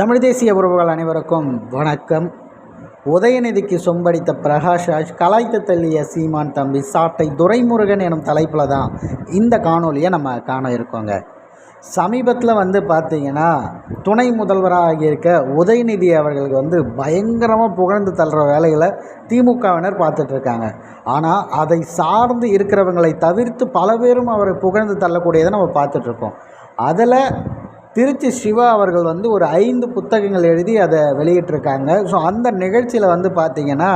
தமிழ் தேசிய உறவுகள் அனைவருக்கும் வணக்கம். உதயநிதிக்கு சொம்படித்த பிரகாஷ்ராஜ் கலாய்த்து தள்ளிய சீமான் தம்பி சாட்டை துரைமுருகன் எனும் தலைப்பில் தான் இந்த காணொலியை நம்ம காண இருக்கோங்க. சமீபத்தில் வந்து பார்த்தீங்கன்னா துணை முதல்வராக இருக்க உதயநிதி அவர்களுக்கு வந்து பயங்கரமாக புகழ்ந்து தள்ளுற வேலைகளை திமுகவினர் பார்த்துட்ருக்காங்க ஆனால் அதை சார்ந்து இருக்கிறவங்களை தவிர்த்து பல பேரும் அவரை புகழ்ந்து தள்ளக்கூடியதை நம்ம பார்த்துட்ருக்கோம் அதில் திருச்சி சிவா அவர்கள் வந்து ஒரு ஐந்து புத்தகங்கள் எழுதி அதை வெளியிட்டிருக்காங்க. ஸோ அந்த நிகழ்ச்சியில் வந்து பார்த்திங்கன்னா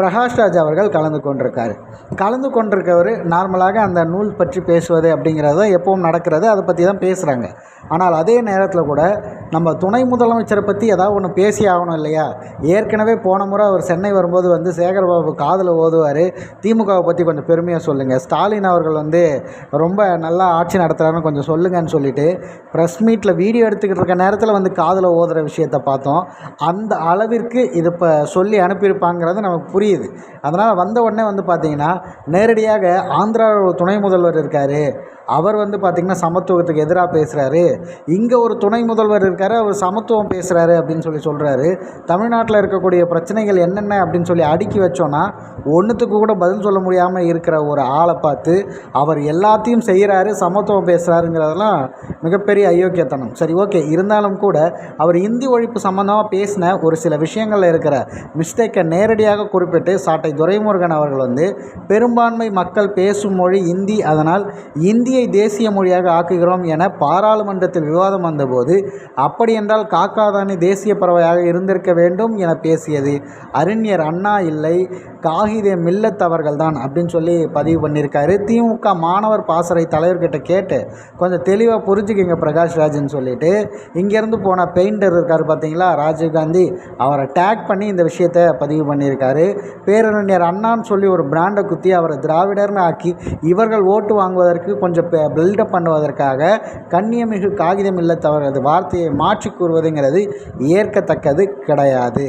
பிரகாஷ்ராஜ் அவர்கள் கலந்து கொண்டிருக்கார். கலந்து கொண்டிருக்கவர் நார்மலாக அந்த நூல் பற்றி பேசுவது அப்படிங்கிறது எப்பவும் நடக்கிறது. அதை பற்றி தான் பேசுகிறாங்க ஆனால் அதே நேரத்தில் கூட நம்ம துணை முதலமைச்சரை பற்றி ஏதாவது ஒன்று பேசி ஆகணும் இல்லையா? ஏற்கனவே போன முறை அவர் சென்னை வரும்போது வந்து சேகர்பாபு காதில் ஓதுவார். திமுகவை பற்றி கொஞ்சம் பெருமையாக சொல்லுங்கள் ஸ்டாலின் அவர்கள் வந்து ரொம்ப நல்லா ஆட்சி நடத்துகிறாருன்னு கொஞ்சம் சொல்லுங்கன்னு சொல்லிட்டு ப்ரெஸ் மீட்டில் வீடியோ எடுத்துக்கிட்டு இருக்க நேரத்தில் வந்து காதில் ஓதுகிற விஷயத்தை பார்த்தோம். அந்த அளவிற்கு இது இப்போ சொல்லி அனுப்பியிருப்பாங்கிறது நமக்கு புரியுது. அதனால் வந்த உடனே வந்து பார்த்திங்கன்னா நேரடியாக ஆந்திரா துணை முதல்வர் இருக்கார். அவர் வந்து பார்த்திங்கன்னா சமத்துவத்துக்கு எதிராக பேசுகிறாரு இங்கே ஒரு துணை முதல்வர் இருக்கார் அவர் சமத்துவம் பேசுகிறாரு அப்படின்னு சொல்லி சொல்கிறாரு தமிழ்நாட்டில் இருக்கக்கூடிய பிரச்சனைகள் என்னென்ன அப்படின்னு சொல்லி அடுக்கி வச்சோன்னா ஒன்றுத்துக்கு கூட பதில் சொல்ல முடியாமல் இருக்கிற ஒரு ஆளை பார்த்து அவர் எல்லாத்தையும் செய்கிறாரு சமத்துவம் பேசுகிறாருங்கிறதெல்லாம் மிகப்பெரிய அயோக்கியத்தனம். சரி ஓகே. இருந்தாலும் கூட அவர் இந்தி ஒழிப்பு சம்மந்தமாக பேசின ஒரு சில விஷயங்களில் இருக்கிற மிஸ்டேக்கை நேரடியாக குறிப்பிட்டு சாட்டை துரைமுருகன் அவர்கள் வந்து பெரும்பான்மை மக்கள் பேசும் மொழி இந்தி. அதனால் இந்திய தேசிய மொழியாக ஆக்குகிறோம் என பாராளுமன்றத்தில் விவாதம் வந்தபோது அப்படியென்றால் காக்காதானி தேசிய பறவையாக இருந்திருக்க வேண்டும் என பேசியது. அறிஞர் அண்ணா இல்லை காகிதம் மில்லத்தவர்கள் தான் அப்படின்னு சொல்லி பதிவு பண்ணியிருக்காரு. திமுக மாணவர் பாசறை தலைவர்கிட்ட கேட்டு கொஞ்சம் தெளிவாக புரிஞ்சுக்கிங்க பிரகாஷ் ராஜ்னு சொல்லிட்டு இங்கேருந்து போன பெயிண்டர் இருக்கார் பார்த்தீங்களா ராஜீவ்காந்தி அவரை டேக் பண்ணி இந்த விஷயத்தை பதிவு பண்ணியிருக்காரு. பேரறிஞர் அண்ணான்னு சொல்லி ஒரு பிராண்டை குத்தி அவரை திராவிடர்னு ஆக்கி இவர்கள் ஓட்டு வாங்குவதற்கு கொஞ்சம் பில்டப் பண்ணுவதற்காக கண்ணியமிகு காகிதம் இல்லத்தவரது வார்த்தையை மாற்றி கூறுவதுங்கிறது ஏற்கத்தக்கது கிடையாது.